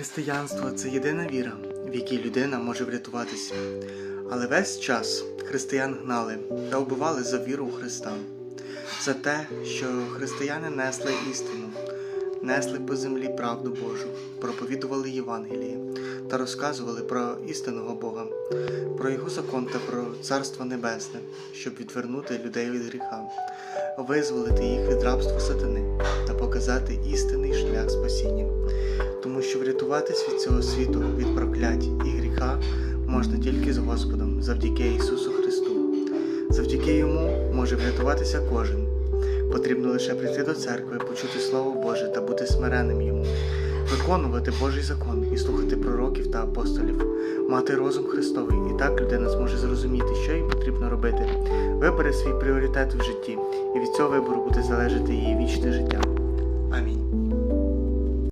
Християнство це єдина віра, в якій людина може врятуватися. Але весь час християн гнали та вбивали за віру у Христа, за те, що християни несли істину, несли по землі правду Божу, проповідували Євангеліє та розказували про істинного Бога, про Його закон та про Царство Небесне, щоб відвернути людей від гріха, визволити їх від рабства сатани та показати істинний шлях спасіння тому що врятуватись від цього світу, від проклять і гріха можна тільки з Господом, завдяки Ісусу Христу. Завдяки Йому може врятуватися кожен. Потрібно лише прийти до церкви, почути Слово Боже та бути смиренним йому, виконувати Божий закон і слухати пророків та апостолів, мати розум Христовий, і так людина зможе зрозуміти, що їй потрібно робити, вибере свій пріоритет в житті, і від цього вибору буде залежати її вічне життя.